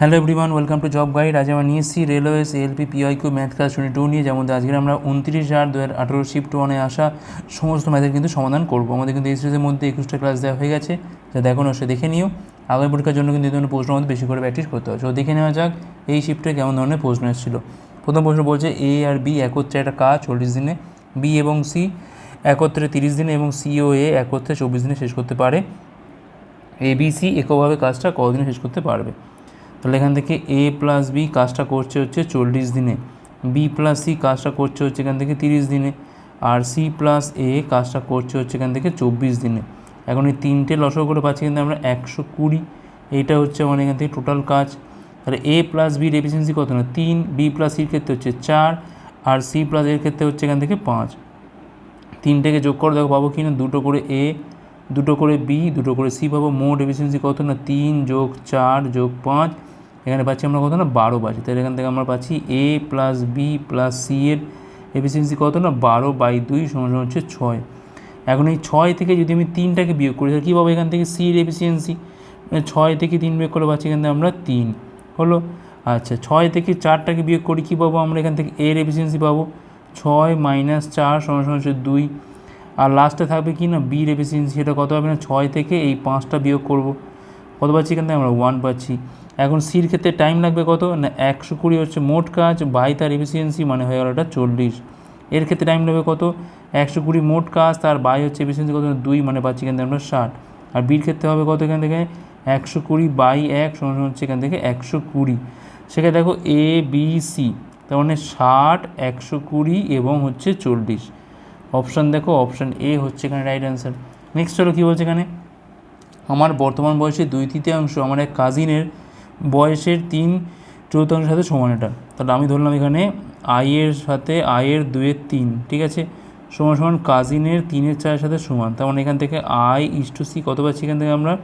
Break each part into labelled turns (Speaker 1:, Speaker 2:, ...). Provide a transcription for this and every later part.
Speaker 1: Hello everyone welcome to job guide আজ আমরা নিয়ে এসেছি railways LP PYQ math class twenty two নিয়ে। যেমন আজকে আমরা উনত্রিশ চার দু হাজার আঠেরো শিফট ওয়ানে আসা সমস্ত ম্যাথের কিন্তু সমাধান করব। আমাদের কিন্তু এই সিরিজের মধ্যে একুশটা ক্লাস দেওয়া হয়ে গেছে। যা দেখো সে দেখে নিও। আগামী পরীক্ষার জন্য কিন্তু এই ধরনের প্রশ্ন আমাদের বেশি করে প্র্যাকটিস করতে হবে। তো দেখে নেওয়া যাক এই শিফটে কেমন ধরনের প্রশ্ন এসেছিল। প্রথম প্রশ্ন বলছে এ আর বি একত্রে একটা কাজ চল্লিশ দিনে বি এবং সি একত্রে তিরিশ দিনে এবং সি ও এ একত্রে চব্বিশ দিনে শেষ করতে পারে। এ বি সি এককভাবে কাজটা কতদিনে শেষ করতে পারবে? তাহলে এখান থেকে এ প্লাস বি কাজটা করছে হচ্ছে চল্লিশ দিনে। বি প্লাস সি কাজটা করছে হচ্ছে এখান থেকে তিরিশ দিনে। আর সি প্লাস এ কাজটা করছে হচ্ছে এখান থেকে চব্বিশ দিনে। এখন এই তিনটে লসক করে পাচ্ছি কিন্তু আমরা একশো কুড়ি। এইটা হচ্ছে আমার এখান থেকে টোটাল কাজ। তাহলে এ প্লাস বির এফিসিয়েন্সি কত না? তিন। বি প্লাস সির ক্ষেত্রে হচ্ছে চার। আর সি প্লাস এর ক্ষেত্রে হচ্ছে এখান থেকে পাঁচ। তিনটেকে যোগ করে দেখো, পাবো কি না দুটো করে এ দুটো করে বি দুটো করে সি পাবো। মোট এফিসিয়েন্সি কত না? তিন যোগ চার যোগ পাঁচ। এখানে পাচ্ছি আমরা কত না? বারো পাচ্ছি। তাহলে এখান থেকে আমরা পাচ্ছি A plus B plus C এর এফিসিয়েন্সি কত না? বারো বাই দুই সমান হচ্ছে ছয়। এখন এই ছয় থেকে যদি আমি তিনটাকে বিয়োগ করি, তাহলে কী পাবো এখান থেকে? সি এর এফিসিয়েন্সি মানে ছয় থেকে তিন বিয়োগ করে পাচ্ছি এখান থেকে আমরা তিন। হলো? আচ্ছা ছয় থেকে চারটাকে বিয়োগ করি কী পাবো আমরা? এখান থেকে এর এফিসিয়েন্সি পাবো। ছয় মাইনাস চার সমান সমান হচ্ছে দুই। আর লাস্টে থাকবে কি না? বির এফিসিয়েন্সি সেটা কত হবে না? ছয় থেকে এই পাঁচটা বিয়োগ করব। কত পাচ্ছি এখান থেকে? আমরা ওয়ান পাচ্ছি। এখন সির ক্ষেত্রে টাইম লাগবে কত? না, একশো কুড়ি হচ্ছে মোট কাজ বাই তার এফিসিয়েন্সি মানে হয়ে গেল এটা চল্লিশ। এর ক্ষেত্রে টাইম লাগবে কত? একশো কুড়ি মোট কাজ, তার বাই হচ্ছে এফিসিয়েন্সি কত? দুই মানে পাচ্ছি এখান থেকে আমরা ষাট। আর বির ক্ষেত্রে হবে কত এখান থেকে? একশো কুড়ি বাই এক সমান হচ্ছে এখান থেকে একশো কুড়ি। সেখানে দেখো এ বি সি তার মানে ষাট, একশো কুড়ি এবং হচ্ছে চল্লিশ। অপশান দেখো অপশান এ হচ্ছে এখানে রাইট অ্যান্সার নেক্সট হলো কী বলছে এখানে? আমার বর্তমান বয়সে দুই তৃতীয়াংশ আমার এক কাজিনের বয়সের তিন চতুর্থাংশের সাথে সমান এটা। তাহলে আমি ধরলাম এখানে আইয়ের সাথে আয়ের দুয়ের তিন, ঠিক আছে? সমান সমান কাজিনের তিনের চারের সাথে সমান। তার মানে এখান থেকে আই ইস্টু সি কত পাচ্ছি এখান থেকে আমরা?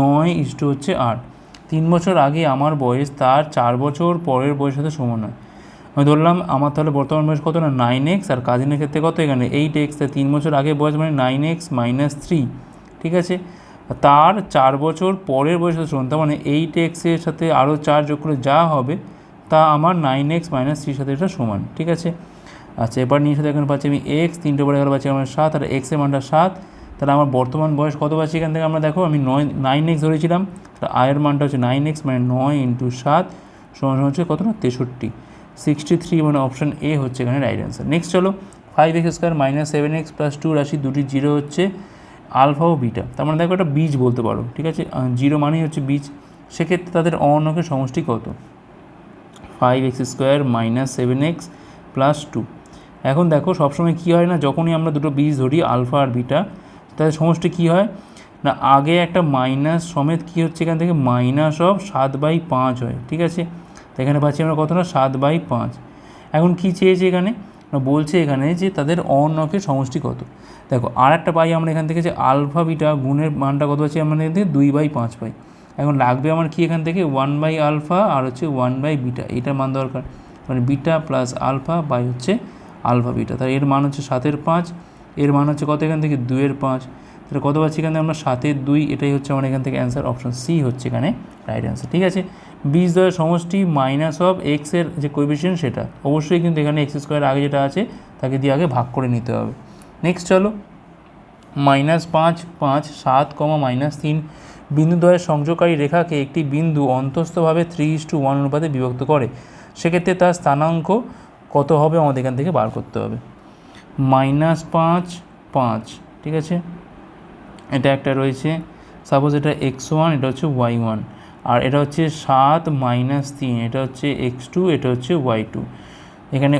Speaker 1: নয় ইস্টু হচ্ছে আট। তিন বছর আগে আমার বয়স তার চার বছর পরের বয়সের সাথে সমান হয়। আমি ধরলাম আমার তাহলে বর্তমান বয়স কত না? নাইন এক্স আর কাজিনের ক্ষেত্রে কত এখানে? এইট এক্স তাই তিন বছর আগে বয়স মানে নাইন এক্স মাইনাস থ্রি ঠিক আছে? তার চার বছর পরের বয়সের সাথে সমান তার মানে এইট এক্সের সাথে আরও চার যোগ করে যা হবে, তা আমার নাইন এক্স মাইনাস থ্রির সাথে এটা সমান, ঠিক আছে? আচ্ছা এবার নিয়ে সাথে এখানে পাচ্ছি আমি এক্স তিনটে পরে গেলে পাচ্ছি আমার সাত, আর এক্সের মানটা সাত, তাহলে আমার বর্তমান বয়স কত পাচ্ছি এখান থেকে আমরা দেখো, আমি নয় নাইন এক্স ধরেছিলাম, তাহলে আয়ের মানটা হচ্ছে নাইন এক্স মানে নয় ইন্টু সাত, সমান সমান হচ্ছে কত না তেষট্টি। সিক্সটি থ্রি মানে অপশান এ হচ্ছে এখানে রাইট অ্যান্সার নেক্সট চলো five x square minus seven x plus two রাশি দুটি জিরো হচ্ছে আলফা ও বিটা, তার মানে দেখো একটা বীজ বলতে পারো, ঠিক আছে? জিরো মানেই হচ্ছে বীজ। সেক্ষেত্রে তাদের অনকের সমষ্টি কত? Five x square minus seven x plus two এখন দেখো, সবসময় কী হয় না, যখনই আমরা দুটো বীজ ধরি, আলফা আর বিটা, তাদের সমষ্টি কী হয়? না, আগে একটা মাইনাস সমেত কী হচ্ছে এখান থেকে? মাইনাস অফ সাত বাই পাঁচ হয়, ঠিক আছে? তো এখানে পাচ্ছি আমরা কত না সাত বাই পাঁচ। এখন কী চেয়েছে এখানে? না, বলছে এখানে যে তাদের অনকের সমষ্টি কত? দেখো আর একটা পাই আমরা এখান থেকে যে আলফা, বিটা গুণের মানটা কত পাচ্ছি আমরা এখান থেকে দুই বাই পাঁচ পাই। এখন লাগবে আমার কি এখান থেকে? ওয়ান বাই আলফা আর হচ্ছে ওয়ান বাই বিটা এটার মান দরকার। মানে বিটা প্লাস আলফা বাই হচ্ছে আলফা বিটা তাহলে এর মান হচ্ছে সাতের পাঁচ, এর মান হচ্ছে কত এখান থেকে? দুইয়ের পাঁচ। তাহলে কত পাচ্ছি এখানে আমরা সাতের দুই, এটাই হচ্ছে আমার এখান থেকে অ্যান্সার অপশন সি হচ্ছে এখানে রাইট অ্যান্সার ঠিক আছে? বীজ দ্বয়ের সমষ্টি মাইনাস অফ এক্সের যে কোয়েফিসিয়েন্ট সেটা, অবশ্যই কিন্তু এখানে এক্স স্কোয়ার আগে যেটা আছে, তাকে দিয়ে আগে ভাগ করে নিতে হবে। নেক্সট চলো। মাইনাস পাঁচ পাঁচ, সাত, কমা মাইনাস তিন। বিন্দুদ্বয়ের সংযোগকারী রেখাকে একটি বিন্দু অন্তস্থভাবে থ্রি ইস টু ওয়ান অনুপাতে বিভক্ত করে। সেক্ষেত্রে তার স্থানাঙ্ক কত হবে আমাদের এখান থেকে বার করতে হবে। মাইনাস পাঁচ পাঁচ, ঠিক আছে? এটা একটা রয়েছে। সাপোজ এটা এক্স ওয়ান এটা হচ্ছে ওয়াই ওয়ান আর এটা হচ্ছে সাত মাইনাস তিন, এটা হচ্ছে এক্স টু এটা হচ্ছে ওয়াই টু এখানে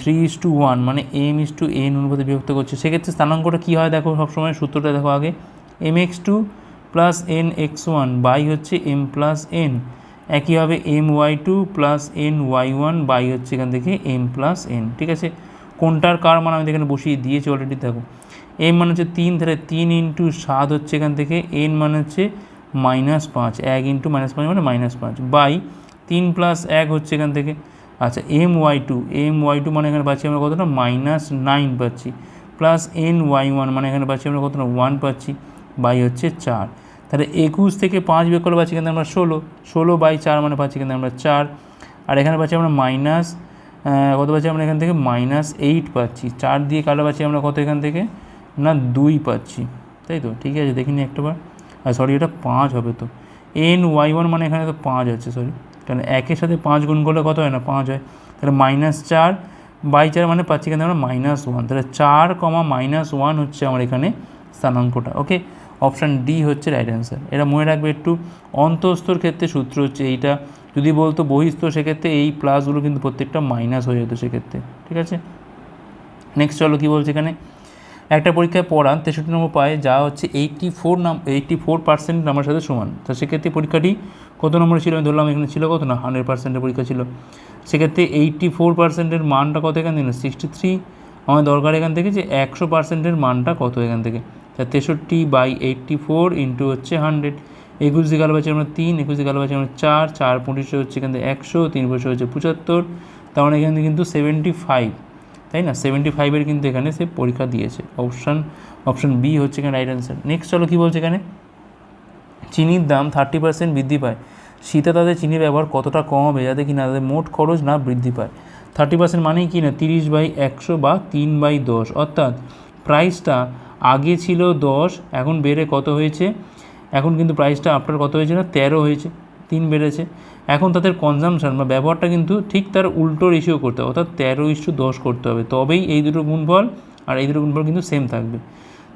Speaker 1: থ্রি ইস টু ওয়ান মানে এম ইস টু এন অনুপাতে বিভক্ত করছে। সেক্ষেত্রে স্থানাঙ্কটা কী হয় দেখো সবসময়? সূত্রটা দেখো আগে। M x two plus n x one by হচ্ছে এম প্লাস এন একইভাবে m y two plus n y one by হচ্ছে এখান থেকে এম প্লাস এন ঠিক আছে? কোনটার কার মান আমি এখানে বসিয়ে দিয়েছি অলরেডি দেখো। এম মানে হচ্ছে তিন, তাহলে তিন ইন্টু সাত হচ্ছে এখান থেকে এন মানে হচ্ছে মাইনাস পাঁচ। এক ইন্টু মাইনাস পাঁচ মানে মাইনাস পাঁচ। বাই তিন প্লাস এক হচ্ছে এখান থেকে। আচ্ছা m y two m y two মানে এখানে পাচ্ছি আমরা কতটা? মাইনাস নাইন পাচ্ছি। প্লাস এন ওয়াই ওয়ান মানে এখানে পাচ্ছি আমরা কতটা? ওয়ান পাচ্ছি। বাই হচ্ছে চার। তাহলে একুশ থেকে পাঁচ বিয়োগ করলে পাচ্ছি কিন্তু আমরা ষোলো। ষোলো বাই চার মানে পাচ্ছি কিন্তু আমরা চার। আর এখানে পাচ্ছি আমরা মাইনাস কত পাচ্ছি আমরা এখান থেকে? মাইনাস এইট পাচ্ছি। চার দিয়ে কালো পাচ্ছি আমরা কত এখান থেকে? না, দুই পাচ্ছি। তাই তো? ঠিক আছে, দেখিনি একটাবার। আর সরি এটা পাঁচ হবে তো। এন ওয়াই ওয়ান মানে এখানে তো পাঁচ আছে সরি কারণ একের সাথে পাঁচ গুণ করলে কত হয় না? পাঁচ হয়। তাহলে মাইনাস চার বাই চার মানে পাচ্ছি কিন্তু আমরা মাইনাস ওয়ান তাহলে চার কমা মাইনাস ওয়ান হচ্ছে আমার এখানে স্থানাঙ্কটা ওকে অপশান ডি হচ্ছে রাইট অ্যান্সার এটা মনে রাখবে একটু, অন্তঃস্থর ক্ষেত্রে সূত্র হচ্ছে এইটা। যদি বলতো বহিস্থ, সেক্ষেত্রে এই প্লাসগুলো কিন্তু প্রত্যেকটা মাইনাস হয়ে যেত সেক্ষেত্রে, ঠিক আছে? নেক্সট চলো কী বলছে এখানে? একটা পরীক্ষায় পড়ান, তেষট্টি নম্বর পায়, যা হচ্ছে এইটটি ফোর নাম এইটটি ফোর পার্সেন্ট নাম্বার সাথে সমান। তো সেক্ষেত্রে পরীক্ষাটি কত নম্বরে ছিল? আমি ধরলাম এখানে ছিল কত? না হান্ড্রেড পার্সেন্টের পরীক্ষা ছিল। সেক্ষেত্রে এইটটি ফোর পার্সেন্টের মানটা কত এখান থেকে? সিক্সটি থ্রি আমার দরকার এখান থেকে যে একশো পার্সেন্টের মানটা কত এখান থেকে? তা তেষট্টি বাই এইটটি ফোর ইন্টু হচ্ছে হান্ড্রেড একুশ দিকে আলো আমরা তিন, একুশ দিকে আলো আমরা চার চার পঁচিশে হচ্ছে এখান থেকে একশো, তিন পঁচিশে হচ্ছে পঁচাত্তর। তার মানে এখান থেকে কিন্তু সেভেন্টি ফাইভ তাই না? সেভেন্টি ফাইভের কিন্তু এখানে সে পরীক্ষা দিয়েছে। অপশান অপশান বি হচ্ছে এখানে রাইট অ্যান্সার নেক্সট চলো কী বলছে এখানে? চিনির দাম থার্টি পার্সেন্ট বৃদ্ধি পায়। শীতে তাদের চিনির ব্যবহার কতটা কম হবে? যাতে কি না তাদের মোট খরচ না বৃদ্ধি পায়। থার্টি পার্সেন্ট মানেই কি না? তিরিশ বাই একশো বা তিন বাই দশ। অর্থাৎ প্রাইসটা আগে ছিল দশ, এখন বেড়ে কত হয়েছে? এখন কিন্তু প্রাইসটা আপনার কত হয়েছে না? তেরো হয়েছে। তিন বেড়েছে। এখন তাদের কনজামশন বা ব্যবহারটা কিন্তু ঠিক তার উল্টো রেশিও করতে হবে, অর্থাৎ তেরো ইস্টু দশ করতে হবে। তবেই এই দুটো গুণফল আর এই দুটো গুণফল কিন্তু সেম থাকবে।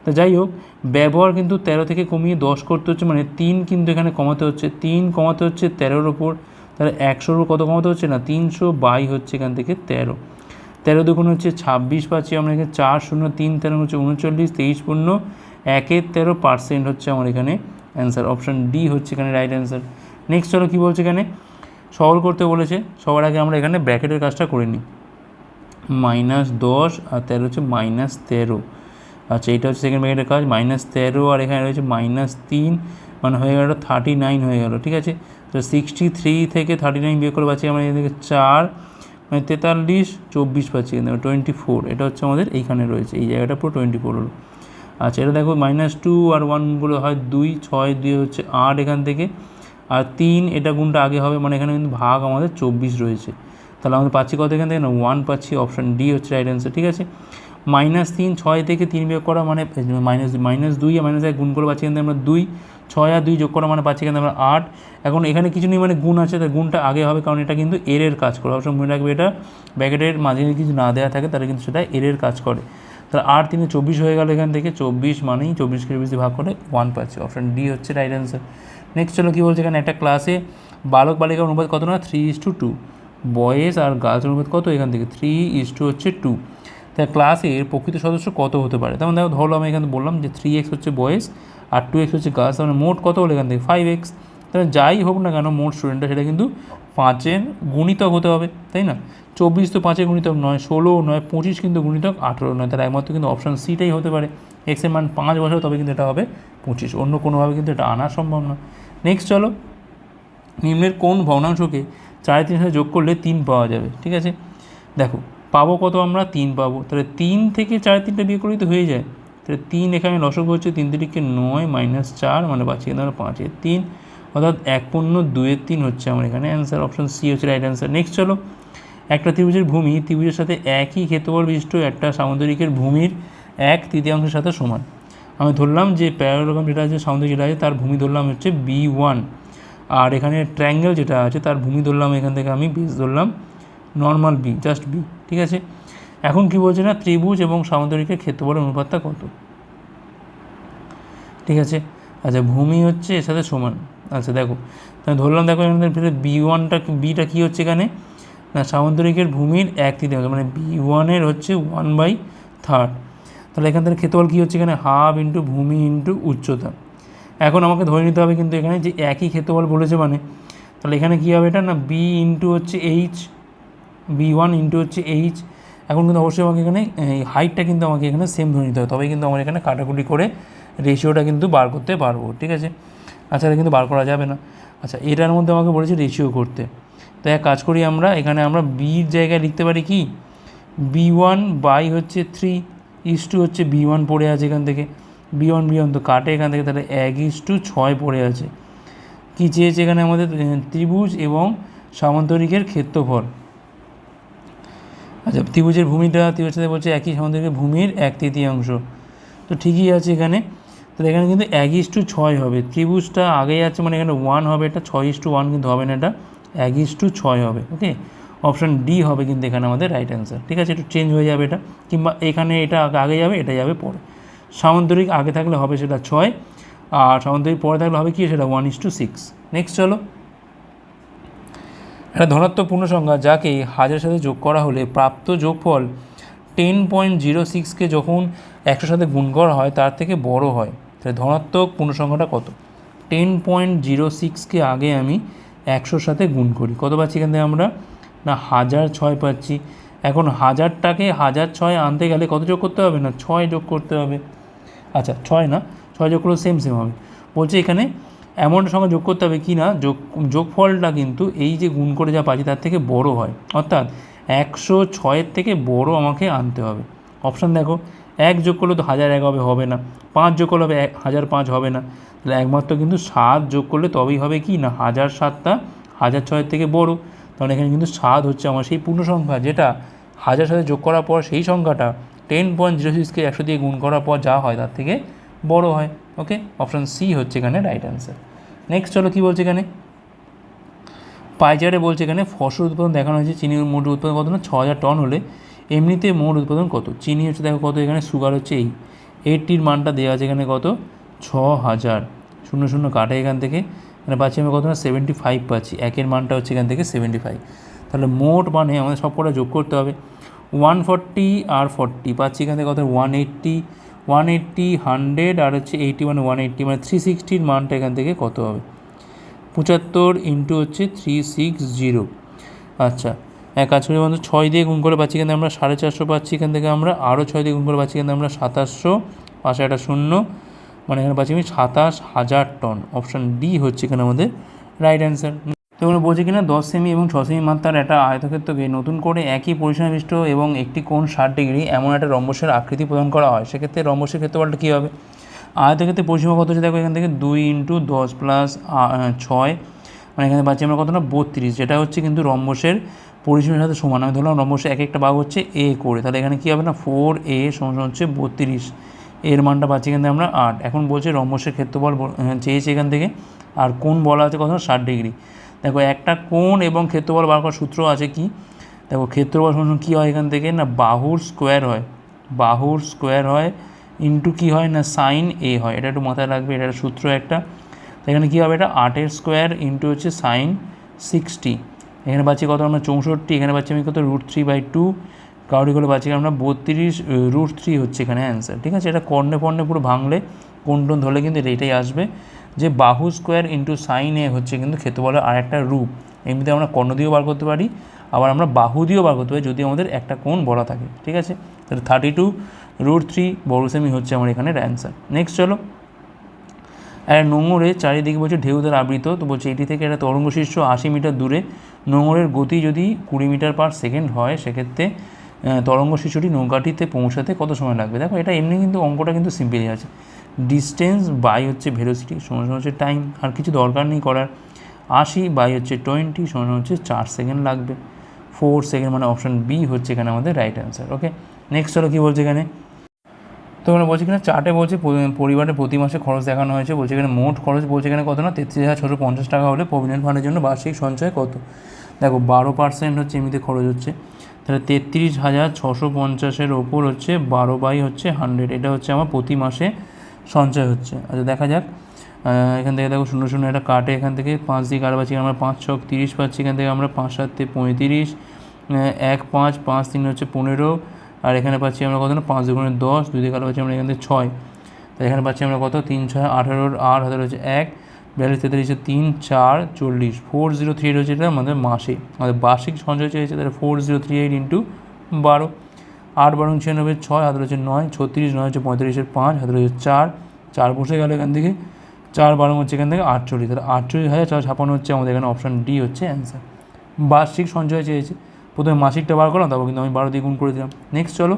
Speaker 1: তো যাই হোক, ব্যবহার কিন্তু তেরো থেকে কমিয়ে দশ করতে হচ্ছে মানে তিন কিন্তু এখানে কমাতে হচ্ছে। তিন কমাতে হচ্ছে তেরোর ওপর, তাহলে একশোর উপর কত কমাতে হচ্ছে না? তিনশো বাই হচ্ছে এখান থেকে তেরো। তেরো দুগুণ হচ্ছে ছাব্বিশ পাচ্ছি আমরা এখানে, চার শূন্য তিন, তেরো হচ্ছে উনচল্লিশ, তেইশ পূর্ণ, একের তেরো পার্সেন্ট হচ্ছে আমার এখানে অ্যান্সার অপশান ডি হচ্ছে এখানে রাইট অ্যান্সার নেক্সট চলো কী বলছে এখানে? সরল করতে বলেছে, সবার আগে আমরা এখানে ব্র্যাকেটের কাজটা করে নিই। মাইনাস দশ আর তেরো হচ্ছে মাইনাস তেরো। আচ্ছা এটা হচ্ছে সেকেন্ড ব্র্যাকেটের কাজ মাইনাস তেরো আর এখানে রয়েছে মাইনাস তিন মানে হয়ে গেল থার্টি নাইন হয়ে গেল, ঠিক আছে? তো সিক্সটি থ্রি থেকে থার্টি নাইন বিয়ে করে পাচ্ছি আমরা এদিকে চার মানে তেতাল্লিশ, চব্বিশ পাচ্ছি কিন্তু টোয়েন্টি ফোর এটা হচ্ছে আমাদের এইখানে রয়েছে, এই জায়গাটা পুরো টোয়েন্টি ফোর হলো। আচ্ছা এটা দেখো মাইনাস টু আর ওয়ানগুলো হয় দুই, ছয়, দুই হচ্ছে আট এখান থেকে। আর তিন এটা গুণটা আগে হবে মানে এখানে কিন্তু ভাগ আমাদের চব্বিশ রয়েছে। তাহলে আমাদের পাচ্ছি কত এখান থেকে? না ওয়ান পাচ্ছি অপশান ডি হচ্ছে রাইট অ্যান্সার ঠিক আছে? মাইনাস তিন, ছয় থেকে তিন বিয়োগ করা মানে মাইনাস মাইনাস দুই, আর মাইনাস এক গুণ করে পাচ্ছি কিন্তু আমরা দুই, ছয় আর দুই যোগ করা মানে পাচ্ছি কিন্তু আমরা আট। এখন এখানে কিছু নেই মানে গুণ আছে, তাই গুণটা আগে হবে, কারণ এটা কিন্তু এরের কাজ করে। অবশ্যই মনে রাখবে এটা ব্যাকেটের মাঝে কিছু না দেওয়া থাকে তাহলে কিন্তু সেটা এরের কাজ করে। তাহলে আট তিনে চব্বিশ হয়ে গেল এখান থেকে, চব্বিশ মানেই চব্বিশকে বেশি ভাগ করে ওয়ান পাচ্ছি। অপশান ডি হচ্ছে রাইট অ্যান্সার নেক্সট চলো কী বলছে এখানে? একটা ক্লাসে বালক বালিকার অনুপাত কত না? Three is to two boys R girls অনুপাত কত? এখান থেকে থ্রি ইস টু হচ্ছে টু তাই ক্লাসের প্রকৃত সদস্য কত হতে পারে? তেমন দেখো, ধরো আমি এখানে বললাম যে থ্রি এক্স হচ্ছে বয়েজ আর টু এক্স হচ্ছে গার্লস মানে মোট কত হলো এখান থেকে? ফাইভ এক্স তাহলে যাই হোক না কেন, মোট স্টুডেন্টটা সেটা কিন্তু পাঁচের গুণিতক হতে হবে, তাই না? চব্বিশ তো পাঁচের গুণিতক নয়, ষোলো নয়, পঁচিশ কিন্তু গুণিতক আঠেরো নয়। তাহলে একমাত্র কিন্তু অপশান সিটাই হতে পারে। এক্সের মান পাঁচ বছর, তবে কিন্তু এটা হবে পঁচিশ। অন্য কোনোভাবে কিন্তু এটা আনা সম্ভব না নেক্সট চলো, নিম্নের কোন ভগ্নাংশকে চার তিন সাথে যোগ করলে তিন পাওয়া যাবে? ঠিক আছে? দেখো, পাবো কত আমরা? তিন পাবো। তাহলে তিন থেকে চার তিনটা বিয়ে করলেই তো হয়ে যায়। তাহলে তিন এখানে লসক হচ্ছে তিন তিরিকে নয় মাইনাস চার মানে পাচ্ছি আমরা পাঁচের তিন। অর্থাৎ এক পূর্ণ দুয়ের তিন হচ্ছে আমার এখানে অ্যান্সার অপশন সি হচ্ছে রাইট অ্যান্সার নেক্সট চলো, একটা ত্রিভুজের ভূমি, ত্রিভুজের সাথে একই ক্ষেত্রফল বিশিষ্ট একটা সামুদ্রিকের ভূমির এক তৃতীয়াংশের সাথে সমান। আমি ধরলাম যে প্যারাগ্রাম যেটা আছে সামুদ্রিক যেটা আছে, তার ভূমি ধরলাম হচ্ছে বি ওয়ান আর এখানে ট্রায়াঙ্গেল যেটা আছে, তার ভূমি ধরলাম এখান থেকে আমি বেস ধরলাম নর্মাল বি জাস্ট বি ঠিক আছে? এখন কি বলছে না, ত্রিভুজ এবং সামুদ্রিকের ক্ষেত্রফলের অনুপাতটা কত? ঠিক আছে? আচ্ছা ভূমি হচ্ছে এর সাথে সমান। আচ্ছা দেখো, তাহলে ধরলাম দেখো আমাদের ভিতরে বি ওয়ানটা বিটা কী হচ্ছে এখানে? না সামুদ্রিকের ভূমির এক তৃতীয়াংশ মানে বি ওয়ানের হচ্ছে ওয়ান বাই থার্ড তাহলে এখান থেকে ক্ষেত্রফল কী হচ্ছে এখানে? হাফ ইন্টু ভূমি ইন্টু উচ্চতা। এখন আমাকে ধরে নিতে হবে কিন্তু এখানে যে একই ক্ষেত্রফল বলেছে মানে তাহলে এখানে কী হবে এটা? না বি ইন্টু হচ্ছে এইচ বি ওয়ান ইন্টু হচ্ছে এইচ এখন কিন্তু অবশ্যই আমাকে এখানে, এই হাইটটা কিন্তু আমাকে এখানে সেম ধরে নিতে হবে। তবে কিন্তু আমার এখানে কাটাকুটি করে রেশিওটা কিন্তু বার করতে পারব, ঠিক আছে? আচ্ছা এটা কিন্তু বার করা যাবে না। আচ্ছা এটার মধ্যে আমাকে বলেছে রেশিও করতে। তো এক কাজ করি আমরা, এখানে আমরা বির জায়গায় লিখতে পারি কি? বি ওয়ান বাই হচ্ছে থ্রি ইস টু হচ্ছে বি ওয়ান পড়ে আছে এখান থেকে। বিয়ন বিয়ন তো কাটে এখান থেকে, তাহলে এক ইস টু ছয় পড়ে আছে। কী চেয়েছে এখানে আমাদের? ত্রিভুজ এবং সামান্তরিকের ক্ষেত্রফল। আচ্ছা ত্রিভুজের ভূমিটা ত্রিভুজের সাথে বলছে একই সামান্তরিকের ভূমির এক তৃতীয়াংশ। তো ঠিকই আছে এখানে। তো এখানে কিন্তু এক ইস টু ছয় হবে। ত্রিভুজটা আগেই আছে মানে এখানে ওয়ান হবে, এটা ছয় ইস টু ওয়ান কিন্তু হবে না, এটা এক ইস টু ছয় হবে ওকে অপশান ডি হবে কিন্তু এখানে আমাদের রাইট অ্যান্সার ঠিক আছে? একটু চেঞ্জ হয়ে যাবে এটা, কিংবা এখানে এটা আগে যাবে, এটা যাবে পরে। সামান্তরিক আগে থাকলে হবে সেটা ছয়, আর সামান্তরিক পরে থাকলে হবে কি? সেটা one is to six next চলো। একটা ধনাত্মক পূর্ণ সংখ্যা যাকে হাজারের সাথে যোগ করা হলে প্রাপ্ত যোগফল টেন পয়েন্ট জিরো সিক্সকে যখন একশোর সাথে গুণ করা হয়, তার থেকে বড় হয়। তাহলে ধনাত্মক পূর্ণ সংখ্যাটা কত টেন পয়েন্ট জিরো সিক্সকে আগে আমি একশোর সাথে গুণ করি। কত পাচ্ছি এখান থেকে আমরা? না, হাজার ছয় পাচ্ছি। এখন হাজারটাকে হাজার ছয় আনতে গেলে কত যোগ করতে হবে না? ছয় যোগ করতে হবে। আচ্ছা ছয় না? ছয় যোগ করলে সেম সেম হবে। বলছে এখানে এমন সঙ্গে যোগ করতে হবে কি না? যোগ, যোগফলটা কিন্তু এই যে গুণ করে যা পাচ্ছি তার থেকে বড় হয়। অর্থাৎ একশো ছয়ের থেকে বড় আমাকে আনতে হবে। অপশান দেখো, এক যোগ করলে তো হাজার এক হবে হবে না। পাঁচ যোগ করলে হবে এক, হাজার পাঁচ হবে না। তাহলে একমাত্র কিন্তু সাত যোগ করলে তবেই হবে কি না? হাজার সাতটা হাজার ছয়ের থেকে বড়। তাহলে এখানে কিন্তু সাত হচ্ছে আমার সেই পূর্ণ সংখ্যা, যেটা হাজার সাথে যোগ করার পর সেই সংখ্যাটা টেন পয়েন্ট জিরো সিক্সকে একশো দিয়ে গুণ করার পর যা হয় তার থেকে বড় হয় ওকে অপশান সি হচ্ছে এখানে রাইট অ্যান্সার নেক্সট চলো কী বলছে এখানে? পাইচারে বলছে এখানে ফসল উৎপাদন দেখানো হয়েছে চিনির মোট উৎপাদন কত না? ছ হাজার টন হলে এমনিতে মোট উৎপাদন কত? চিনি হচ্ছে দেখো কত এখানে? সুগার হচ্ছে এই। এইটটির মানটা দেওয়া আছে এখানে কত? ছ হাজার। শূন্য শূন্য কাটে এখান থেকে। মানে পাচ্ছি আমি কত না সেভেন্টি ফাইভ পাচ্ছি। একের মানটা হচ্ছে এখান থেকে সেভেন্টি ফাইভ তাহলে মোট মানে আমাদের সব কটা যোগ করতে হবে। ওয়ান ফর্টি আর ফর্টি পাচ্ছি এখান থেকে কত one eighty one eighty hundred আর হচ্ছে এইটি মানে ওয়ান এইট্টি মানে থ্রি সিক্সটির মানটা এখান থেকে কত হবে? পঁচাত্তর ইন্টু হচ্ছে থ্রি সিক্স জিরো আচ্ছা এক কাজ করে বন্ধু, ছয় দিয়ে গুণ করে পাচ্ছি এখানে আমরা সাড়ে চারশো পাচ্ছি, এখান থেকে আমরা আরও ছয় দিয়ে গুণ করে পাচ্ছি এখানে আমরা সাতাশশো, পাশে একটা শূন্য। মানে এখানে পাচ্ছি আমি সাতাশ হাজার টন। অপশান ডি হচ্ছে এখানে আমাদের রাইট অ্যান্সার তো এখানে বলছে কিনা, দশ সেমি এবং ছ সেমি মাত্রার একটা আয়তক্ষেত্রকে নতুন করে একই পরিসীমাবিষ্ট এবং একটি কোণ ষাট ডিগ্রি এমন একটা রম্বসের আকৃতি প্রদান করা হয়। সেক্ষেত্রে রম্বসের ক্ষেত্রফলটা কী হবে? আয়তক্ষেত্রে পরিসীমা কত হচ্ছে দেখো এখান থেকে? দুই ইন্টু দশ প্লাস ছয়। মানে এখানে পাচ্ছি আমরা কত না বত্রিশ। যেটা হচ্ছে কিন্তু রম্বসের পরিসীমার সাথে সমান। আমি ধরলাম রম্বসের এক একটা ভাগ হচ্ছে এ করে। তাহলে এখানে কী হবে না? ফোর এ সমান হচ্ছে বত্রিশ। এর মানটা পাচ্ছি এখান থেকে আমরা আট। এখন বলছে রম্বসের ক্ষেত্রফল আহ, চেয়েছে এখান থেকে। আর কোন বলা আছে কত? ষাট ডিগ্রি। দেখো একটা কোণ এবং ক্ষেত্রফল বার করার সূত্র আছে কি? দেখো ক্ষেত্রফল সমান কী হয় এখান থেকে? না বাহুর স্কোয়ার হয়। বাহুর স্কোয়ার হয় ইন্টু কী হয়? না সাইন এ হয়। এটা একটু মাথায় রাখবে এটা সূত্র একটা। এখানে কী হবে? এটা আটের স্কোয়ার ইন্টু হচ্ছে সাইন সিক্সটি এখানে পাচ্ছি কত? আমরা চৌষট্টি। এখানে পাচ্ছি আমি কত? রুট থ্রি বাই টু কাউরি করে পাচ্ছি আমরা বত্রিশ রুট থ্রি হচ্ছে এখানে অ্যান্সার ঠিক আছে? এটা কর্ণে ফর্ণে পুরো ভাঙলে কোন টোন ধরলে কিন্তু এটাই আসবে। যে বাহু স্কোয়ার ইন্টু সাইন এ হচ্ছে কিন্তু ক্ষেত্রফলের আর একটা রূপ। এমনিতে আমরা কর্ণ দিয়েও বার করতে পারি, আবার আমরা বাহু দিয়েও বার করতে পারি যদি আমাদের একটা কোণ বলা থাকে, ঠিক আছে? তাহলে থার্টি টু রুট থ্রি বড় সেমি হচ্ছে আমার এখানের অ্যান্সার নেক্সট চলো। একটা নোঙরে চারিদিকে বলছে ঢেউ দ্বারা আবৃত, তো বলছে এটি থেকে একটা তরঙ্গ শীর্ষ আশি মিটার দূরে। নোঙরের গতি যদি কুড়ি মিটার পার সেকেন্ড হয়, সেক্ষেত্রে তরঙ্গ শিশুটি নৌকাটিতে পৌঁছাতে কত সময় লাগবে? দেখো, এটা এমনি কিন্তু অঙ্কটা কিন্তু সিম্পলই আছে। ডিস্টেন্স বাই হচ্ছে ভেলোসিটি সমান সমান হচ্ছে টাইম আর কিছু দরকার নেই করার। আশি বাই হচ্ছে টোয়েন্টি সমান হচ্ছে চার সেকেন্ড লাগবে। ফোর সেকেন্ড মানে অপশান বি হচ্ছে এখানে আমাদের রাইট অ্যান্সার ওকে নেক্সট চলো কী বলছে এখানে? তো এখানে বলছে কিনা? চার্টে বলছে পরি- পরিবারের প্রতি মাসে খরচ দেখানো হয়েছে। বলছে এখানে মোট খরচ বলছে এখানে কত না? তেত্রিশ হাজার ছশো পঞ্চাশ টাকা হলে প্রভিডেন্ট ফান্ডের জন্য বার্ষিক সঞ্চয় কত? দেখো, বারো পার্সেন্ট হচ্ছে এমনিতে খরচ হচ্ছে। তাহলে তেত্রিশ হাজার ছশো পঞ্চাশের ওপর হচ্ছে বারো বাই হচ্ছে হান্ড্রেড। এটা হচ্ছে আমার প্রতি মাসে সঞ্চয় হচ্ছে। আচ্ছা দেখা যাক। এখান থেকে দেখো শূন্য শূন্য একটা কাটে। এখান থেকে পাঁচ দিয়ে কাটা পাচ্ছি, আমরা পাঁচ ছক তিরিশ পাচ্ছি। এখান থেকে আমরা পাঁচ সাতে পঁয়ত্রিশ এক পাঁচ পাঁচ তিন হচ্ছে পনেরো। আর এখানে পাচ্ছি আমরা কত? না পাঁচ দুগুণে দশ, দুই দিয়ে কাটা পাচ্ছি আমরা এখান থেকে ছয়। তো এখানে পাচ্ছি আমরা কত? তিন ছয় আঠারোর আট হাজার হচ্ছে এক। বিয়াল্লিশ তেতাল্লিশে তিন, চার, চল্লিশ ফোর জিরো থ্রি এইট হচ্ছে এটা আমাদের মাসে। আমাদের বার্ষিক সঞ্চয় চেয়েছে তাহলে four zero three eight into বারো। আট বারো ছিয়ানব্বই, ছয় হাতের হচ্ছে নয়, ছত্রিশ, নয় হচ্ছে পঁয়ত্রিশের পাঁচ হাতের হচ্ছে চার চার বসে গেল এখান থেকে। চার বারো হচ্ছে এখান থেকে আটচল্লিশ, তাহলে আটচল্লিশ হাজার চার ছাপান্ন হচ্ছে আমাদের এখানে অপশান ডি হচ্ছে অ্যান্সার বার্ষিক সঞ্চয় চেয়েছে প্রথমে মাসিকটা বার করলাম, তারপর কিন্তু আমি বারো দিয়ে গুণ করে দিলাম। নেক্সট চলো।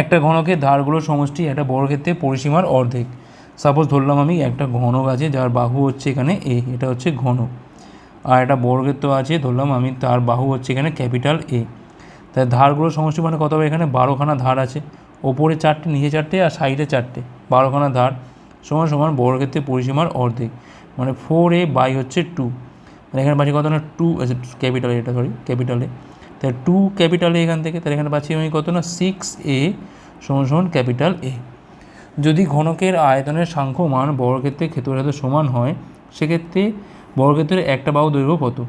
Speaker 1: একটা ঘনকের ধারগুলোর সমষ্টি, একটা বর্গক্ষেত্রে পরিসীমার অর্ধেক। সাপোজ ধরলাম আমি একটা ঘনক আছে, যার বাহু হচ্ছে এখানে এ এটা হচ্ছে ঘনক। আর একটা বর্গের তো আছে, ধরলাম আমি তার বাহু হচ্ছে এখানে ক্যাপিটাল এ তাই ধারগুলোর সমষ্টি মানে কত হবে? এখানে বারোখানা ধার আছে। ওপরে চারটে, নিচে চারটে আর সাইডে চারটে। বারোখানা ধার সমান সমান বর্গক্ষেত্রে পরিসীমার অর্ধেক। মানে ফোর এ বাই হচ্ছে টু মানে এখানে পাচ্ছি কত না? টু ক্যাপিটাল এটা সরি ক্যাপিটালে তাহলে টু ক্যাপিটালে এখান থেকে, তাহলে এখানে পাচ্ছি আমি কত না? সিক্স এ সমান সমান ক্যাপিটাল এ যদি ঘনকের আয়তনের সাংখ্য মান বর্গক্ষেত্রের ক্ষেত্রের সাথে সমান হয়, সেক্ষেত্রে বর্গক্ষেত্রের একটা বাহু দৈর্ঘ্য কত?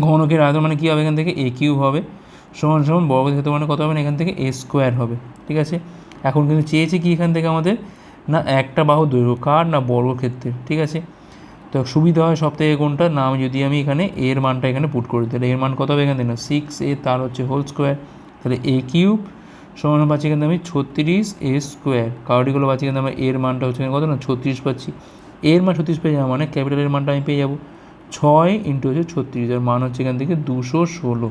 Speaker 1: ঘনকের আয়তন মানে কী হবে এখান থেকে? এ কিউব হবে। সমান সমান বর্গক্ষেত্র মানে কত হবে? এখান থেকে এ স্কোয়ার হবে। ঠিক আছে? এখন কিন্তু চেয়েছে কি এখান থেকে আমাদের? না একটা বাহু দৈর্ঘ্য। কার? না বর্গক্ষেত্রের। ঠিক আছে? তো সুবিধা হয় সব থেকে কোনটা? না, আমি যদি আমি এখানে এর মানটা এখানে পুট করি, তাহলে এর মান কত হবে এখান থেকে? না সিক্স এ তার হচ্ছে হোল স্কোয়ার তাহলে এ কিউব সমান পাচ্ছি এখানে আমি ছত্রিশ এ স্কোয়ার। কাউডিগুলো পাচ্ছি কিন্তু আমরা এর মানটা হচ্ছে কত না? ছত্রিশ পাচ্ছি। এর মান ছত্রিশ পেয়ে যাব মানে ক্যাপিটালের মানটা আমি পেয়ে যাব। ছয় ইন্টু হচ্ছে ছত্রিশ, এর মান হচ্ছে এখান থেকে দুশো ষোলো।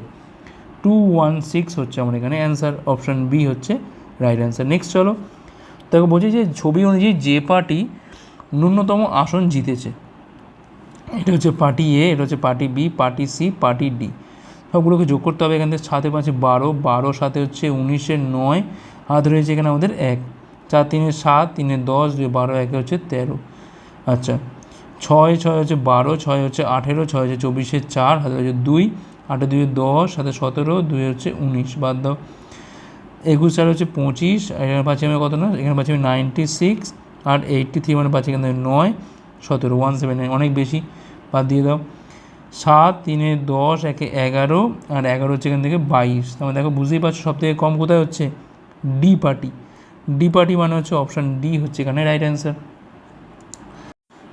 Speaker 1: টু ওয়ান সিক্স হচ্ছে আমার এখানে অ্যান্সার, অপশান বি হচ্ছে রাইট অ্যান্সার। নেক্সট চলো। দেখো বলছি যে ছবি অনুযায়ী যে পার্টি ন্যূনতম আসন জিতেছে, এটা হচ্ছে পার্টি এ, এটা হচ্ছে party B, party C, party D. সবগুলোকে যোগ করতে হবে। এখান থেকে সাতে পাঁচে বারো বারো সাথে হচ্ছে উনিশের নয় হাত রয়েছে এখানে আমাদের এক। চার তিনে সাত, তিনে দশ, দুই বারো, একে হচ্ছে তেরো। আচ্ছা ছয় ছয় হচ্ছে বারো, ছয় হচ্ছে আঠেরো, ছয় হচ্ছে চব্বিশে চার হাতে হচ্ছে দুই, আটে দুই দশ সাথে সতেরো দুই হচ্ছে উনিশ, বাদ দাও। একুশ, চার হচ্ছে পঁচিশ, এখানে পাচ্ছি আমি কত না? এখানে পাচ্ছি আমি নাইনটি সিক্স আর এইটটি থ্রি মানে পাচ্ছি এখানে নয়, সতেরো ওয়ান সেভেন নাইন অনেক বেশি, বাদ দিয়ে দাও। সাত, তিনে দশ, একে এগারো, আর এগারো হচ্ছে এখান থেকে বাইশ। তারপরে দেখো, বুঝতেই পারছ সব থেকে কম কোথায় হচ্ছে? ডি পার্টি ডি পার্টি মানে হচ্ছে অপশান ডি হচ্ছে এখানে রাইট অ্যান্সার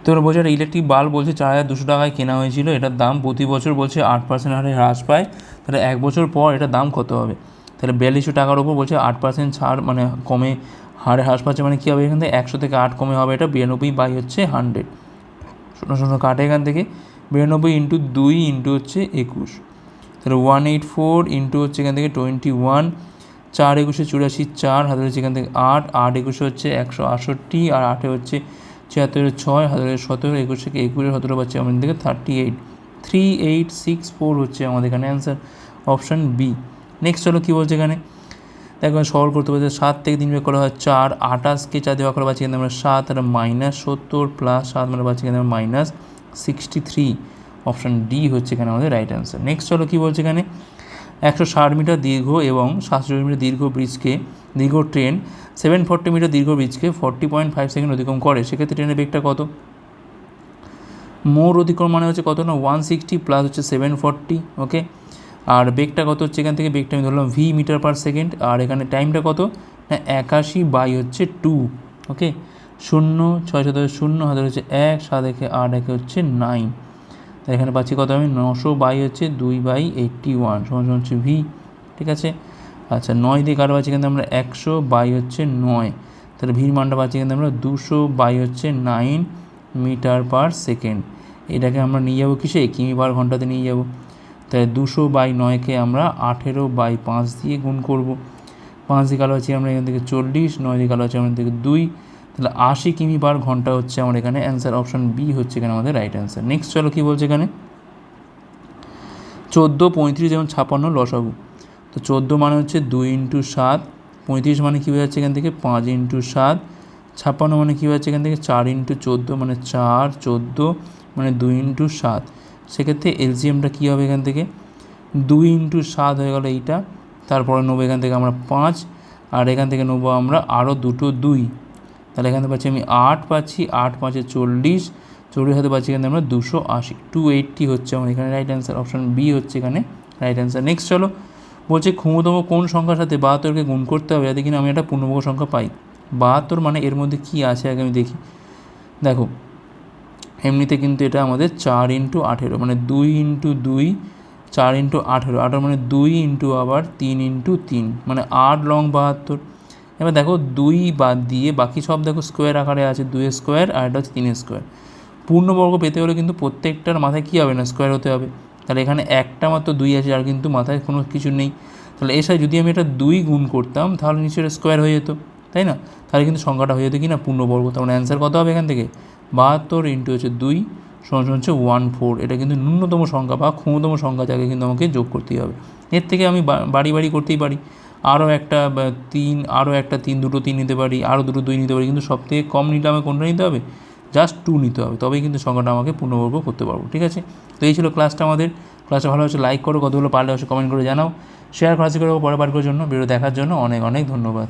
Speaker 1: তো এবার বলছে একটা ইলেকট্রিক বাল্ব বলছে চার হাজার দুশো টাকায় কেনা হয়েছিল। এটার দাম প্রতি বছর বলছে আট পার্সেন্ট হারে হ্রাস পায়। তাহলে এক বছর পর এটার দাম কত হবে? তাহলে বিয়াল্লিশশো টাকার উপর বলছে আট পার্সেন্ট ছাড় মানে কমে হারে হ্রাস পাচ্ছে মানে কী হবে? এখান থেকে একশো থেকে আট কমে হবে এটা। বিরানব্বই বাই হচ্ছে হান্ড্রেড শূন্য শূন্য কাটে এখান থেকে। বিরানব্বই ইন্টু দুই ইন্টু হচ্ছে একুশ। তাহলে ওয়ান এইট ফোর ইন্টু হচ্ছে এখান থেকে টোয়েন্টি ওয়ান চার একুশে চুরাশি চার হাতে হচ্ছে এখান থেকে আট আট একুশে হচ্ছে একশো আটষট্টি, আর আটে হচ্ছে ছিয়াত্তরের ছয় হাজারের সতেরো, একুশ থেকে একুশের সতেরো পাচ্ছে আমাদের থেকে thirty eight three eight six four হচ্ছে আমাদের এখানে অ্যান্সার অপশান বি নেক্সট হলো কী বলছে এখানে? দেখো, সরল করতে পারছে সাত থেকে তিন বের করা হয় চার আঠাশকে চার দিয়ে করা পাচ্ছি কিন্তু আমরা সাত, আর মাইনাস সত্তর প্লাস সাত মানে পাচ্ছি কিন্তু minus sixty three option D হচ্ছে এখানে আমাদের রাইট অ্যান্সার নেক্সট হলো কী বলছে এখানে? একশো ষাট মিটার দীর্ঘ এবং সাতশো মিটার দীর্ঘ ব্রিজকে দীর্ঘ ট্রেন সেভেন ফর্টি মিটার দীর্ঘ ব্রিজকে ফর্টি পয়েন্ট ফাইভ সেকেন্ড অতিক্রম করে। সেক্ষেত্রে ট্রেনের বেগটা কত? মোর অতিক্রম মানে হচ্ছে কত না? ওয়ান সিক্সটি প্লাস হচ্ছে সেভেন ফর্টি ওকে আর বেগটা কত হচ্ছে এখান থেকে? বেগটা আমি ধরলাম ভি মিটার পার সেকেন্ড আর এখানে টাইমটা কত? না, একাশি বাই হচ্ছে টু ওকে শূন্য, ছয় সাত শূন্য হাজার হচ্ছে এক, সাত একে আট একে হচ্ছে নাইন এখানে পাচ্ছি কত আমি? নশো বাই হচ্ছে দুই বাই এইট্টি ওয়ান সমান হচ্ছে ভি ঠিক আছে? আচ্ছা নয় দিয়ে কারও পাচ্ছি কিন্তু আমরা? একশো বাই হচ্ছে নয়। তাহলে ভির মানটা পাচ্ছি কিন্তু আমরা দুশো বাই হচ্ছে নাইন মিটার পার সেকেন্ড। এটাকে আমরা নিয়ে যাব কিসে? কিমি পার ঘন্টাতে নিয়ে যাব। তাহলে দুশো বাই নয়কে আমরা আঠেরো বাই পাঁচ দিয়ে গুণ করব। পাঁচ দিয়ে কালো হচ্ছে আমরা এখান থেকে চল্লিশ, নয় দিয়ে কালো হচ্ছে আমাদের থেকে দুই। তাহলে আশি কিমি পার ঘণ্টা হচ্ছে আমার এখানে অ্যান্সার অপশান বি হচ্ছে এখানে আমাদের রাইট অ্যান্সার নেক্সট চলো কী বলছে এখানে? চোদ্দ পঁয়ত্রিশ যেমন ছাপান্ন লসাগু। তো চোদ্দ মানে হচ্ছে দুই ইন্টু সাত। পঁয়ত্রিশ মানে কী হয়ে যাচ্ছে এখান থেকে? পাঁচ ইন্টু সাত। ছাপ্পান্ন মানে কী হচ্ছে এখান থেকে? চার ইন্টু চোদ্দ মানে চার, চোদ্দ মানে দুই ইন্টু সাত। সেক্ষেত্রে এলসিএমটা কী হবে এখান থেকে? দুই ইন্টু সাত হয়ে গেলো এইটা। তারপরে নেব এখান থেকে আমরা পাঁচ। আর এখান থেকে নেব আমরা আরও দুটো দুই। তাহলে এখানে পাচ্ছি আমি আট পাচ্ছি, আট পাঁচে চল্লিশ চল্লিশ হাতে পাচ্ছি এখানে আমরা দুশো আশি টু এইটটি হচ্ছে আমার এখানে রাইট অ্যান্সার অপশান বি হচ্ছে এখানে রাইট অ্যান্সার নেক্সট চলো, বলছে ক্ষমতম কোন সংখ্যার সাথে বাহাত্তরকে গুণ করতে হবে যাতে কিনা আমি একটা পূর্ণবর্গ সংখ্যা পাই? বাহাত্তর মানে এর মধ্যে কী আছে আগে আমি দেখি। দেখো, এমনিতে কিন্তু এটা আমাদের চার ইন্টু আঠেরো মানে দুই ইন্টু দুই, চার ইন্টু আঠেরো আঠেরো মানে দুই ইন্টু আবার তিন ইন্টু তিন মানে আট লং বাহাত্তর। এবার দেখো দুই বাদ দিয়ে বাকি সব দেখো স্কোয়ার আকারে আছে, দুই স্কোয়ার আর এটা হচ্ছে তিন স্কোয়ার পূর্ণবর্গ পেতে হলে কিন্তু প্রত্যেকটার মাথায় কী হবে না স্কোয়ার হতে হবে। তাহলে এখানে একটা মাত্র দুই আছে, আর কিন্তু মাথায় কোনো কিছু নেই। তাহলে এর সাথে যদি আমি এটা দুই গুণ করতাম, তাহলে নিশ্চয়ই স্কোয়ার হয়ে যেত, তাই না? তাহলে কিন্তু সংখ্যাটা হয়ে যেত কি না, পূর্ণবর্গ। তার মানে অ্যান্সার কত হবে এখান থেকে? বাহাত্তর ইন্টু হচ্ছে দুই, সমান হচ্ছে ওয়ান ফোর এটা কিন্তু ন্যূনতম সংখ্যা বা ক্ষমতম সংখ্যা যাকে কিন্তু আমাকে যোগ করতেই হবে। এর থেকে আমি বাড়ি বাড়ি করতেই পারি। আরও একটা তিন, আরও একটা তিন, দুটো তিন নিতে পারি, আরও দুটো দুই নিতে পারি, কিন্তু সব থেকে কম নিলে আমাকে কোনটা নিতে হবে? জাস্ট টু নিতে হবে, তবেই কিন্তু সংখ্যাটা আমাকে পূর্ণবর্গ করতে পারব, ঠিক আছে? তো এই ছিল ক্লাসটা আমাদের, ক্লাসটা ভালো হচ্ছে লাইক করো, কতগুলো পারলে অবশ্যই কমেন্ট করে জানাও শেয়ার করা করে পরে পাঠকের জন্য ভিডিও দেখার জন্য অনেক অনেক ধন্যবাদ।